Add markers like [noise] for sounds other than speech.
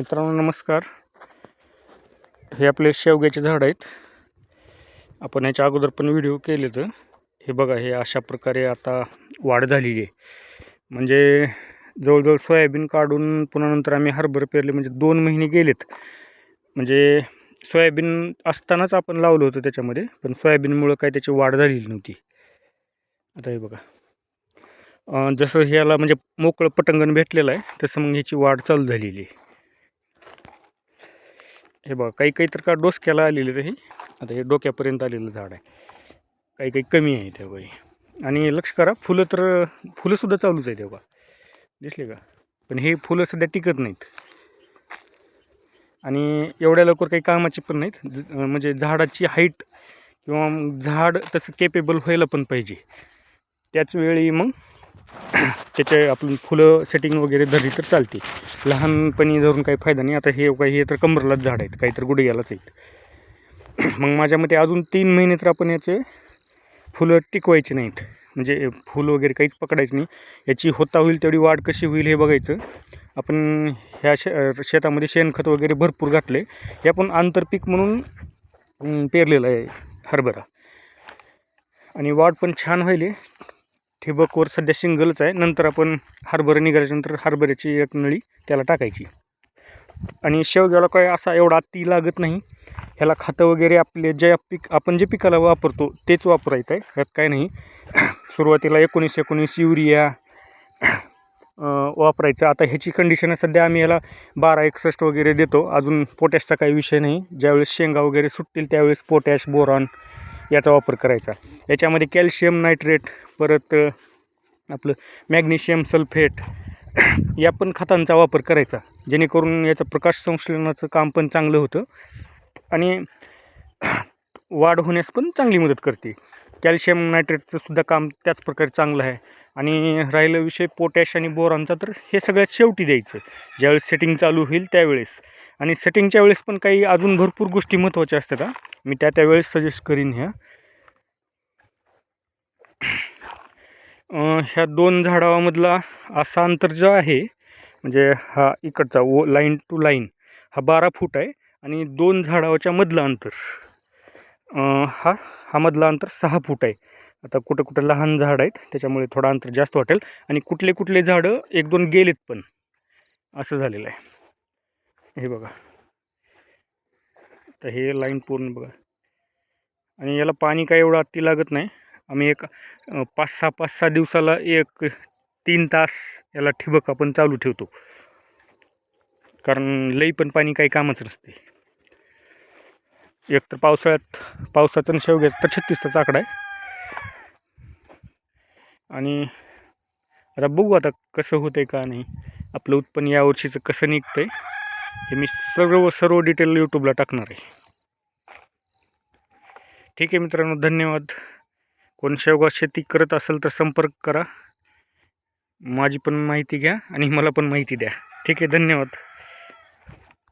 मित्रांनो नमस्कार. हे आपले शेवग्याचे झाड आहेत. आपण याच्या अगोदर पण व्हिडिओ केले तर हे बघा हे अशा प्रकारे आता वाढ झालेली आहे. म्हणजे जवळजवळ सोयाबीन काढून पुन्हा नंतर आम्ही हरभर पेरले म्हणजे दोन महिने गेलेत. म्हणजे सोयाबीन असतानाच आपण लावलं होतं त्याच्यामध्ये पण सोयाबीनमुळं काय त्याची वाढ झालेली नव्हती. आता हे बघा. जसं ह्याला म्हणजे मोकळं पटंगण भेटलेलं आहे तसं मग ह्याची वाढ चालू झालेली आहे. हे बघा काही काही तर का डोसक्याला आलेले तर हे. आता हे डोक्यापर्यंत आलेलं झाड आहे. काही काही कमी आहे तेव्हा आणि लक्ष करा फुलं तर फुलंसुद्धा चालूच आहे तेव्हा दिसले का? पण हे फुलं सध्या टिकत नाहीत. आणि एवढ्या लवकर काही कामाची पण नाहीत. ज- म्हणजे झाडाची हाईट किंवा मग झाड तसं केपेबल व्हायला पण पाहिजे. त्याच वेळी मग [clears throat] त्याचे आपण फुलं सेटिंग वगैरे धरली तर चालते. लहानपणी धरून काही फायदा नाही. आता हे काही हे तर कंबरलाच झाड आहेत. काही तर गुडघ्यालाच आहेत. [clears throat] मग माझ्या मते अजून तीन महिने तर आपण याचे फुलं टिकवायचे नाहीत. म्हणजे फूल वगैरे काहीच पकडायचं नाही. याची होता होईल तेवढी वाढ कशी होईल हे बघायचं. आपण ह्या शे शेतामध्ये शेणखत वगैरे भरपूर घातले. हे आपण आंतरपीक म्हणून पेरलेलं आहे हरभरा. आणि वाढ पण छान व्हायली. ठिबकवर सध्या सिंगलच आहे. नंतर आपण हरभरे निघाल्याच्यानंतर हरभऱ्याची एक नळी त्याला टाकायची. आणि शेवग्याला काय असा एवढा ती लागत नाही. ह्याला खतं वगैरे आपले जे पीक आपण जे पिकाला वापरतो तेच वापरायचं आहे. ह्यात काय नाही. [coughs] सुरुवातीला एकोणीस एकोणीस युरिया वापरायचं. आता ह्याची कंडिशन आहे. सध्या आम्ही याला बारा एकसष्ट वगैरे देतो. अजून पोटॅशचा काही विषय नाही. ज्यावेळेस शेंगा वगैरे सुटतील त्यावेळेस पोटॅश बोरॉन याचा वापर करायचा. याच्यामध्ये कॅल्शियम नायट्रेट परत आपलं मॅग्नेशियम सल्फेट [clears throat] या पण खतांचा वापर करायचा. जेणेकरून याचं प्रकाश संश्लेषणाचं काम पण चांगलं होतं आणि [clears throat] वाढ होण्यास पण चांगली मदत करते. कॅल्शियम नायट्रेटचं सुद्धा काम त्याच प्रकारे चांगलं आहे. आणि राहिलं विषय पोटॅश आणि बोरांचा तर हे सगळ्यात शेवटी द्यायचं. ज्यावेळेस सेटिंग चालू होईल त्यावेळेस. आणि सेटिंगच्या वेळेस पण काही अजून भरपूर गोष्टी महत्त्वाच्या असतात मी त्या त्यावेळेस सजेस्ट करीन ह्या. ह्या दोन झाडामधला असा अंतर जो आहे म्हणजे हा इकडचा ओ लाईन टू लाईन हा बारा फूट आहे आणि दोन झाडाच्या मधलं अंतर. हा हा मधला अंतर सहा फूट आहे. आता कुठं कुठं लहान झाड आहेत त्याच्यामुळे थोडं अंतर जास्त वाटेल. आणि कुठले कुठले झाडं एक दोन गेलेत पण. असं झालेलं आहे. हे बघा. तर हे लाईन पूर्ण बघा. आणि याला पाणी काय एवढं आत्ती लागत नाही. आम्ही एक पाच सहा पाच सहा दिवसाला एक तीन तास याला ठिबक आपण चालू ठेवतो. कारण लई पण पाणी काही कामच नसते. एक तर पावसाळ्यात पावसाचं आणि शेवग्याचं तर छत्तीसचा आकडा आहे. आणि आता बघू आता कसं होतं आहे का नाही. आपलं उत्पन्न यावर्षीचं कसं निघतं आहे हे मी सर्व सर्व डिटेल यूट्यूबला टाकणार आहे. ठीक आहे मित्रांनो धन्यवाद. कोण शेवगा शेती करत असेल तर संपर्क करा. माझी पण माहिती घ्या आणि मला पण माहिती द्या. ठीक आहे धन्यवाद.